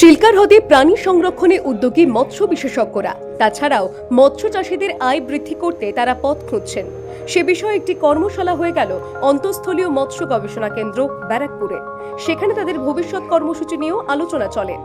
চিল্কার হ্রদে প্রাণী সংরক্ষণে উদ্যোগী মৎস্য বিশেষজ্ঞরা। তাছাড়াও মৎস্য চাষীদের আয় বৃদ্ধি করতে তারা পথ খুঁজছেন। সে বিষয়ে একটি কর্মশালা হয়ে গেল অন্তঃস্থলীয় মৎস্য গবেষণা কেন্দ্র ব্যারাকপুরে। সেখানে তাদের ভবিষ্যৎ কর্মসূচি নিয়েও আলোচনা চলে।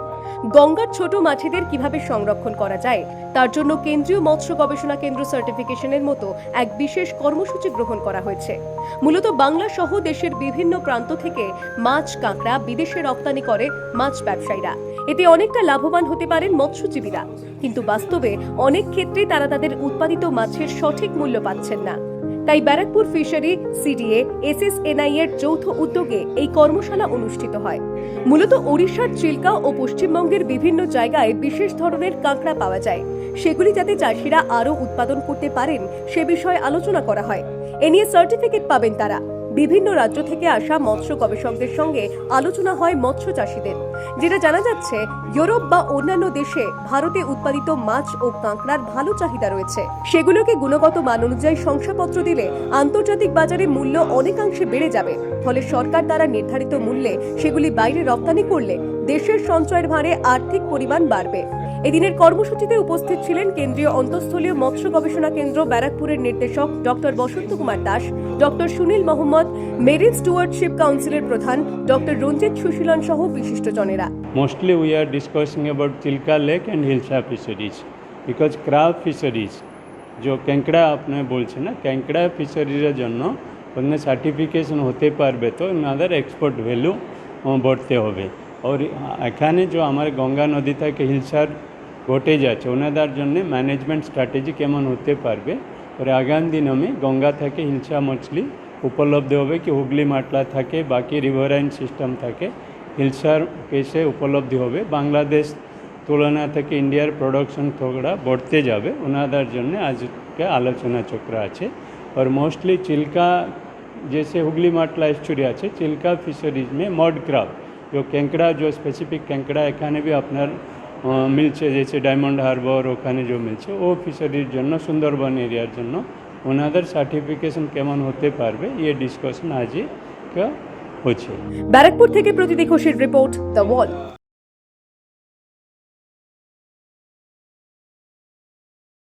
গঙ্গার ছোট মাছেদের কীভাবে সংরক্ষণ করা যায়, তার জন্য কেন্দ্রীয় মৎস্য গবেষণা কেন্দ্র সার্টিফিকেশনের মতো এক বিশেষ কর্মসূচি গ্রহণ করা হয়েছে। মূলত বাংলা সহ দেশের বিভিন্ন প্রান্ত থেকে মাছ কাঁকড়া বিদেশে রপ্তানি করে মাছ ব্যবসায়ীরা। এতে অনেকটা লাভবান হতে পারেন মৎস্যজীবীরা। কিন্তু বাস্তবে অনেক ক্ষেত্রে তারা তাদের উৎপাদিত মাছের সঠিক মূল্য পাচ্ছেন না। তাই ব্যারাকপুর ফিশারি, সিডিএ, এসএসএনআই এর যৌথ উদ্যোগে এই কর্মশালা অনুষ্ঠিত হয়। মূলত ওড়িশার চিল্কা ও পশ্চিমবঙ্গের বিভিন্ন জায়গায় বিশেষ ধরনের কাঁকড়া পাওয়া যায়। সেগুলি যাতে চাষিরা আরও উৎপাদন করতে পারেন, সে বিষয়ে আলোচনা করা হয়। এ নিয়ে সার্টিফিকেট পাবেন তারা। বিভিন্ন রাজ্য থেকে আসা মৎস্য গবেষকদের সঙ্গে আলোচনা হয় মৎস্য চাষীদের, যেটা জানা যাচ্ছে ইউরোপ বা অন্যান্য দেশে ভারতে উৎপাদিত মাছ ও কাঁকড়ার ভালো চাহিদা রয়েছে। সেগুলোকে গুণগত মান অনুযায়ী শংসাপত্র দিলে আন্তর্জাতিক বাজারে মূল্য অনেকাংশে বেড়ে যাবে, ফলে সরকার দ্বারা নির্ধারিত মূল্যে সেগুলি বাইরে রপ্তানি করলে দেশের সঞ্চয়ের ভারে আর্থিক পরিমাণ বাড়বে। এদিনের কর্মসূচিতে উপস্থিত ছিলেন কেন্দ্রীয় অন্তঃস্থলীয় মৎস্য গবেষণা কেন্দ্র ব্যারাকপুরের নির্দেশক doctor Basanta Kumar Das, doctor Sunil Mohammad, marine stewardship কাউন্সিলের প্রধান ডক্টর রঞ্জিত সুশীলন সহ বিশিষ্টজনেরা। Mostly we are discussing about Chilka lake and hilsa fisheries because crab fisheries যে ক্যাঁকড়া আপনার বলছেন না ক্যাঁকড়া ফিশারিজের জন্য ওখানে সার্টিফিকেশন হতে পারবে তো আদার এক্সপোর্ট ভ্যালু বাড়তে হবে আর এখানে যে আমার গঙ্গা নদী থেকে হিলসার ঘটে যাচ্ছে ওনাদের জন্য ম্যানেজমেন্ট স্ট্র্যাটেজি কেমন হতে পারবে আর আগামী দিনে গঙ্গা থেকে হিলসা মছলি উপলব্ধ হবে কি হুগলি মাটলা থাকে বাকি রিভারাইন সিস্টেম থাকে হিলসার কেসে উপলব্ধি হবে বাংলাদেশ তুলনা থেকে ইন্ডিয়ার প্রোডাকশন থোড়া बढ़ते যাবে ওনাদের জন্য আজকে আলোচনা চক্র আছে और मोस्टली चिल्का जैसे हुगली माटला एस्चुरी আছে চিল্কা ফিশারিজ মে মড ক্রাব जो কেঙ্কড়া जो স্পেসিফিক ক্যাংকড়া এখানে বি আপনার মিলছে যেছে ডায়মন্ড হারবার ওখানে যে মিলছে ও ফিশারির জন্য সুন্দরবন এরিয়ার জন্য ওনাদের সার্টিফিকেশন কেমন হতে পারবে ইয়ে ডিসকাশন আজকে হচ্ছে ব্যারাকপুর থেকে প্রতিদি রিপোর্ট দ্য ওয়াল